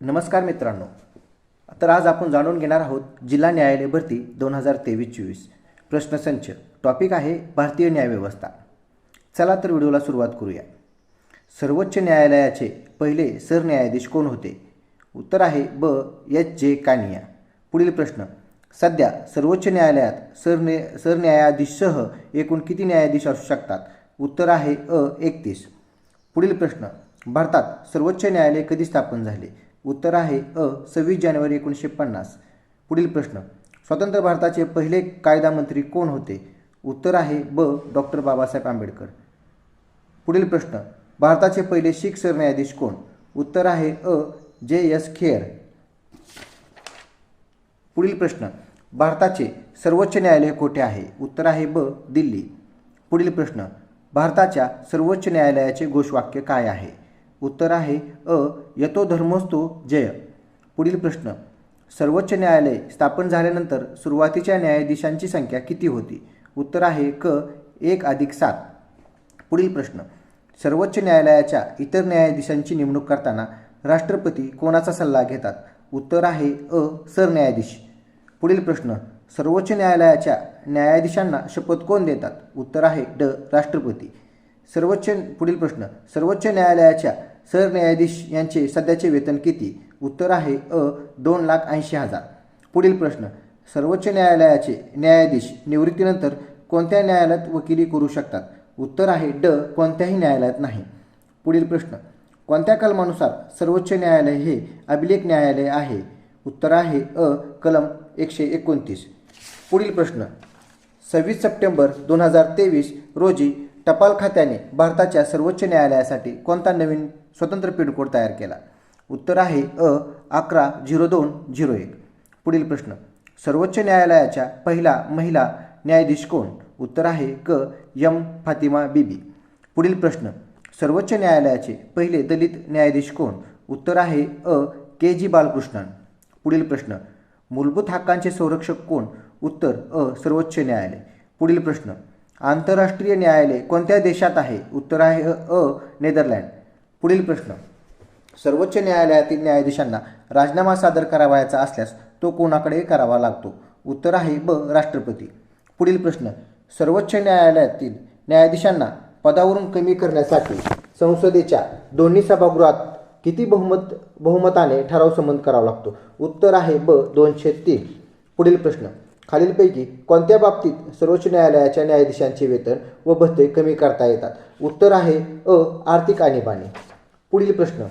नमस्कार मित्रांनो. तर आज आपण जाणून घेणार आहोत जिल्हा न्यायालय भरती दोन हजार तेवीस चोवीस प्रश्नसंच. टॉपिक आहे भारतीय न्यायव्यवस्था चला तर व्हिडिओला सुरुवात करूया. सर्वोच्च न्यायालयाचे पहिले सरन्यायाधीश कोण होते? उत्तर आहे ब. एच. जे. कानिया. पुढील प्रश्न. सध्या सर्वोच्च न्यायालयात सरन्या सरन्यायाधीशसह एकूण किती न्यायाधीश असू शकतात? उत्तर आहे अ. एकतीस. पुढील प्रश्न. भारतात सर्वोच्च न्यायालय कधी स्थापन झाले? उत्तर आहे अ सव्वीस जानेवारी एकोणीसशे पन्नास. पुढील प्रश्न. स्वतंत्र भारताचे पहिले कायदा मंत्री कोण होते? उत्तर आहे ब डॉक्टर बाबासाहेब आंबेडकर. पुढील प्रश्न. भारताचे पहिले शीख सरन्यायाधीश कोण? उत्तर आहे अ जे एस खेर. पुढील प्रश्न. भारताचे सर्वोच्च न्यायालय कोठे आहे? उत्तर आहे ब दिल्ली. पुढील प्रश्न. भारताच्या सर्वोच्च न्यायालयाचे घोषवाक्य काय आहे? उत्तर आहे अ यतो धर्मोस्तो जय. पुढील प्रश्न. सर्वोच्च न्यायालय स्थापन झाल्यानंतर सुरुवातीच्या न्यायाधीशांची संख्या किती होती? उत्तर आहे क एक अधिक सात. पुढील प्रश्न. सर्वोच्च न्यायालयाच्या इतर न्यायाधीशांची नेमणूक करताना राष्ट्रपती कोणाचा सल्ला घेतात? उत्तर आहे अ सरन्यायाधीश. पुढील प्रश्न. सर्वोच्च न्यायालयाच्या न्यायाधीशांना शपथ कोण देतात? उत्तर आहे ड राष्ट्रपती. सर्वोच्च पुढील प्रश्न. सर्वोच्च न्यायालयाच्या सरन्यायाधीश यांचे सध्याचे वेतन किती? उत्तर आहे अ दोन लाख ऐंशी हजार. पुढील प्रश्न. सर्वोच्च न्यायालयाचे न्यायाधीश निवृत्तीनंतर कोणत्या न्यायालयात वकिली करू शकतात? उत्तर आहे ड कोणत्याही न्यायालयात नाही. पुढील प्रश्न. कोणत्या कलमानुसार सर्वोच्च न्यायालय हे अभिलेख न्यायालय आहे? उत्तर आहे अ कलम एकशे एकोणतीस. पुढील प्रश्न. सव्वीस सप्टेंबर दोन हजार तेवीस रोजी टपाल खात्याने भारताच्या सर्वोच्च न्यायालयासाठी कोणता नवीन स्वतंत्र पिनकोड तयार केला? उत्तर आहे अ अकरा झिरो दोन झिरो एक. पुढील प्रश्न. सर्वोच्च न्यायालयाच्या पहिला महिला न्यायाधीश कोण? उत्तर आहे क यम फातिमा बीबी. पुढील प्रश्न. सर्वोच्च न्यायालयाचे पहिले दलित न्यायाधीश कोण? उत्तर आहे अ के जी बालकृष्णन. पुढील प्रश्न. मूलभूत हक्कांचे संरक्षक कोण? उत्तर अ सर्वोच्च न्यायालय. पुढील प्रश्न. आंतरराष्ट्रीय न्यायालय कोणत्या देशात आहे? उत्तर आहे अ नेदरलँड. पुढील प्रश्न. सर्वोच्च न्यायालयातील न्यायाधीशांना राजीनामा सादर करावयाचा असल्यास तो कोणाकडे करावा लागतो? उत्तर आहे ब राष्ट्रपती. पुढील प्रश्न. सर्वोच्च न्यायालयातील न्यायाधीशांना पदावरून कमी करण्यासाठी संसदेच्या दोन्ही सभागृहात किती बहुमत बहुमताने ठराव संमत करावा लागतो? उत्तर आहे ब दोनशे तीन. पुढील प्रश्न. खालीलपैकी कोणत्या बाबतीत सर्वोच्च न्यायालयाच्या न्यायाधीशांचे वेतन व भत्ते कमी करता येतात? उत्तर आहे अ आर्थिक आणीबाणी. पुढील प्रश्न.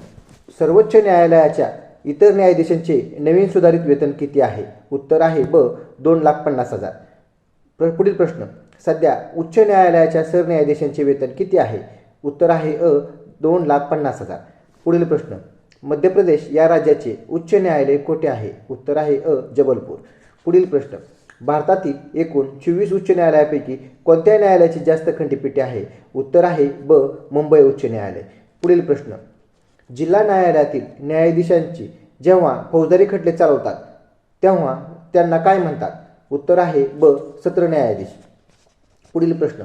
सर्वोच्च न्यायालयाच्या इतर न्यायाधीशांचे नवीन सुधारित वेतन किती आहे? उत्तर आहे ब दोन लाख पन्नास हजार. प्र पुढील प्रश्न. सध्या उच्च न्यायालयाच्या सरन्यायाधीशांचे वेतन किती आहे? उत्तर आहे अ दोन लाख पन्नास हजार. पुढील प्रश्न. मध्य प्रदेश या राज्याचे उच्च न्यायालय कोठे आहे? उत्तर आहे अ जबलपूर. पुढील प्रश्न. भारतातील एकूण चोवीस उच्च न्यायालयापैकी कोणत्या न्यायालयाची जास्त खंडपीठे आहे? उत्तर आहे ब मुंबई उच्च न्यायालय. पुढील प्रश्न. जिल्हा न्यायालयातील न्यायाधीशांची जेव्हा फौजदारी खटले चालवतात तेव्हा त्यांना काय म्हणतात? उत्तर आहे ब सत्र न्यायाधीश. पुढील प्रश्न.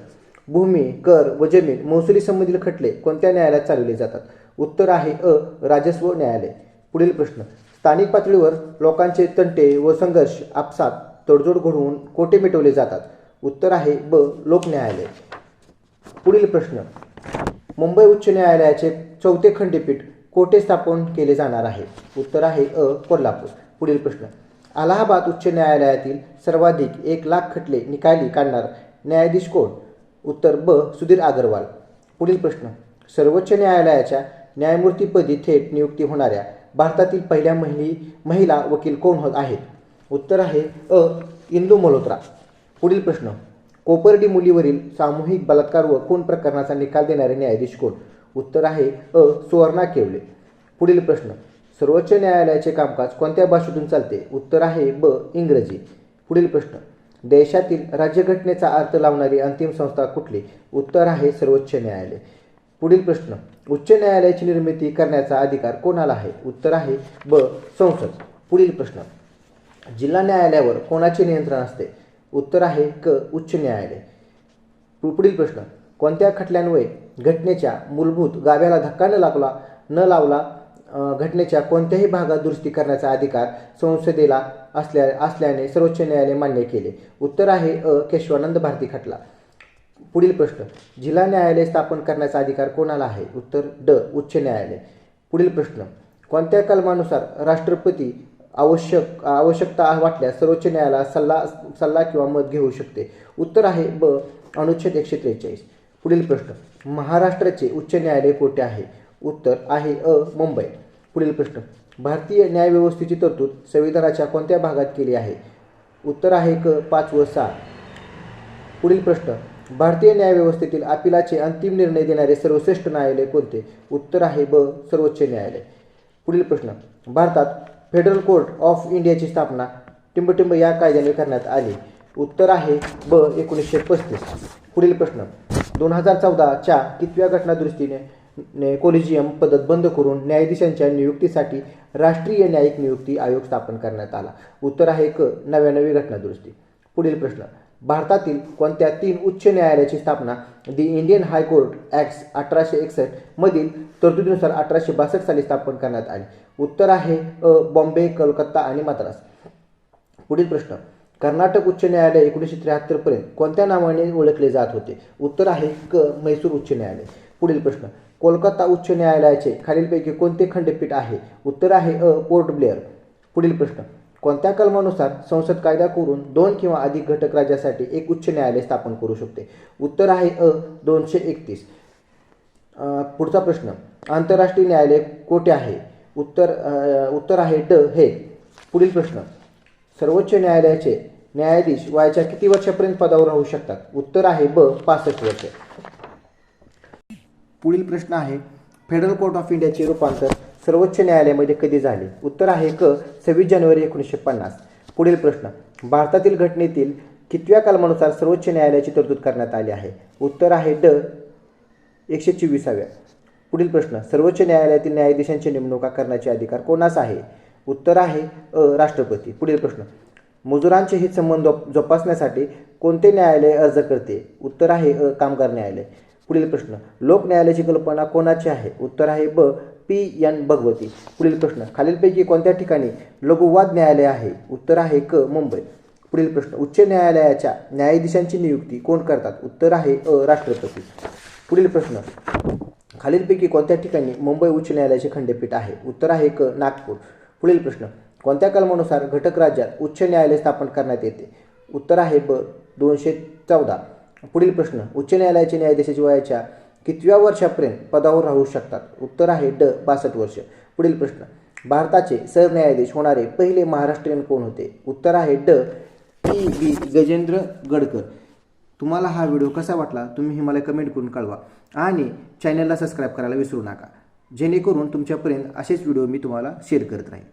भूमी कर व जमीन महसुली संबंधित खटले कोणत्या न्यायालयात चालवले जातात? उत्तर आहे अ राजस्व न्यायालय. पुढील प्रश्न. स्थानिक पातळीवर लोकांचे तंटे व संघर्ष आपसात तडजोड घडवून कोठे मिटवले जातात. उत्तर आहे ब. लोक न्यायालय. पुढील प्रश्न. मुंबई उच्च न्यायालयाचे चौथे खंडपीठ कोठे स्थापन केले जाणार आहे. उत्तर आहे अ. कोल्हापूर. पुढील प्रश्न. अलाहाबाद उच्च न्यायालयातील सर्वाधिक एक लाख खटले निकाली काढणार न्यायाधीश कोण? उत्तर ब. सुधीर अग्रवाल पुढील प्रश्न. सर्वोच्च न्यायालयाच्या न्यायमूर्तीपदी थेट नियुक्ती होणाऱ्या भारतातील पहिल्या महिली महिला वकील कोण होत आहेत? उत्तर आहे अ इंदू मल्होत्रा. पुढील प्रश्न. कोपर्डी मुलीवरील सामूहिक बलात्कार व खून प्रकरणाचा निकाल देणारे न्यायाधीश कोण? उत्तर आहे अ सुवर्णा केवले. पुढील प्रश्न. सर्वोच्च न्यायालयाचे कामकाज कोणत्या भाषेतून चालते? उत्तर आहे ब इंग्रजी. पुढील प्रश्न. देशातील राज्यघटनेचा अर्थ लावणारी अंतिम संस्था कुठली? उत्तर आहे सर्वोच्च न्यायालय. पुढील प्रश्न. उच्च न्यायालयाची निर्मिती करण्याचा अधिकार कोणाला आहे? उत्तर आहे ब संसद. पुढील प्रश्न. जिल्हा न्यायालयावर कोणाचे नियंत्रण असते? उत्तर आहे क उच्च न्यायालय. पुढील प्रश्न. कोणत्या खटल्यांमुळे घटनेच्या मूलभूत गाभ्याला धक्का न लागला न लावला घटनेच्या कोणत्याही भागात दुरुस्ती करण्याचा अधिकार संसदेला असल्या असल्याने सर्वोच्च न्यायालय मान्य केले. उत्तर आहे अ केशवानंद भारती खटला. पुढील प्रश्न. जिल्हा न्यायालय स्थापन करण्याचा अधिकार कोणाला आहे? उत्तर ड उच्च न्यायालय. पुढील प्रश्न. कोणत्या कलमानुसार राष्ट्रपती आवश्यक आवश्यकता वाटल्यास सर्वोच्च न्यायालयात सल्ला सल्ला किंवा मत घेऊ शकते. उत्तर आहे ब अनुच्छेद एकशे त्रेचाळीस. पुढील प्रश्न. महाराष्ट्राचे उच्च न्यायालय कोठे आहे? उत्तर आहे अ मुंबई. पुढील प्रश्न. भारतीय न्यायव्यवस्थेची तरतूद संविधानाच्या कोणत्या भागात केली आहे? उत्तर आहे क पाच व सहा पुढील प्रश्न. भारतीय न्यायव्यवस्थेतील अपिलाचे अंतिम निर्णय देणारे सर्वश्रेष्ठ न्यायालय कोणते? उत्तर आहे ब सर्वोच्च न्यायालय. पुढील प्रश्न. भारतात फेडरल कोर्ट ऑफ इंडियाची स्थापना टिंबटिंब या कायद्याने करण्यात आली. उत्तर आहे ब एकोणीसशे पस्तीस. पुढील प्रश्न. दोन हजार चौदाच्या कितव्या घटनादुरुस्तीने ने कोलिजियम पद्धत बंद करून न्यायाधीशांच्या नियुक्तीसाठी राष्ट्रीय न्यायिक नियुक्ती आयोग स्थापन करण्यात आला. उत्तर आहे क नव्यानवी घटनादुरुस्ती. पुढील प्रश्न. भारतातील कोणत्या तीन उच्च न्यायालयाची स्थापना दी इंडियन हायकोर्ट ॲक्ट अठराशे एकसष्ट मधील तरतुदीनुसार अठराशे बासष्ट साली स्थापन करण्यात आली? उत्तर आहे अ बॉम्बे कलकत्ता आणि मद्रास. पुढील प्रश्न. कर्नाटक उच्च न्यायालय एकोणीसशे त्र्याहत्तरपर्यंत कोणत्या नावाने ओळखले जात होते? उत्तर आहे क म्हैसूर उच्च न्यायालय. पुढील प्रश्न. कोलकाता उच्च न्यायालयाचे खालीलपैकी कोणते खंडपीठ आहे? उत्तर आहे अ पोर्ट ब्लेअर. पुढील प्रश्न. कोणत्या कलमानुसार संसद कायदा करून दोन किंवा अधिक घटक राज्यासाठी एक उच्च न्यायालय स्थापन करू शकते? उत्तर आहे अ दोनशे एकतीस. पुढचा प्रश्न. आंतरराष्ट्रीय न्यायालय कोठे आहे? उत्तर उत्तर आहे ड हे. पुढील प्रश्न. सर्वोच्च न्यायालयाचे न्यायाधीश वयाच्या किती वर्षापर्यंत पदावर राहू शकतात? उत्तर आहे ब पासष्ट वर्ष. पुढील प्रश्न आहे फेडरल कोर्ट ऑफ इंडियाचे रूपांतर सर्वोच्च न्यायालयामध्ये कधी झाले? उत्तर आहे क सव्वीस जानेवारी एकोणीसशे पन्नास. पुढील प्रश्न. भारतातील घटनेतील कितव्या कलमानुसार सर्वोच्च न्यायालयाची तरतूद करण्यात आली आहे? उत्तर आहे ड एकशे चोवीसाव्या. पुढील प्रश्न. सर्वोच्च न्यायालयातील न्यायाधीशांची नेमणुका करण्याचे अधिकार कोणास आहे? उत्तर आहे अ राष्ट्रपती. पुढील प्रश्न. मजुरांचे हित संबंध जोपासण्यासाठी कोणते न्यायालय अर्ज करते? उत्तर आहे अ कामगार न्यायालय. पुढील प्रश्न. लोक न्यायालयाची कल्पना कोणाची आहे? उत्तर आहे ब पी एन भगवती. पुढील प्रश्न. खालीलपैकी कोणत्या ठिकाणी लघुवाद न्यायालय आहे? उत्तर आहे क मुंबई. पुढील प्रश्न. उच्च न्यायालयाच्या न्यायाधीशांची नियुक्ती कोण करतात? उत्तर आहे अ राष्ट्रपती. पुढील प्रश्न. खालीलपैकी कोणत्या ठिकाणी मुंबई उच्च न्यायालयाचे खंडपीठ आहे? उत्तर आहे क नागपूर. पुढील प्रश्न. कोणत्या कलमानुसार घटक राज्यात उच्च न्यायालय स्थापन करण्यात येते? उत्तर आहे ब दोनशे चौदा. पुढील प्रश्न. उच्च न्यायालयाचे न्यायाधीशाच्या वयाच्या कितव्या वर्षापर्यंत पदावर राहू शकतात? उत्तर आहे ड बासष्ट वर्ष. पुढील प्रश्न. भारताचे सरन्यायाधीश होणारे पहिले महाराष्ट्रीयन कोण होते? उत्तर आहे ड पी. बी. गजेंद्र गडकर. तुम्हाला हा व्हिडिओ कसा वाटला? तुम्ही हे मला कमेंट करून कळवा. आणि चॅनलला सबस्क्राईब करायला विसरू नका. जेणेकरून तुमच्यापर्यंत असेच व्हिडिओ मी तुम्हाला शेअर करत राहीन.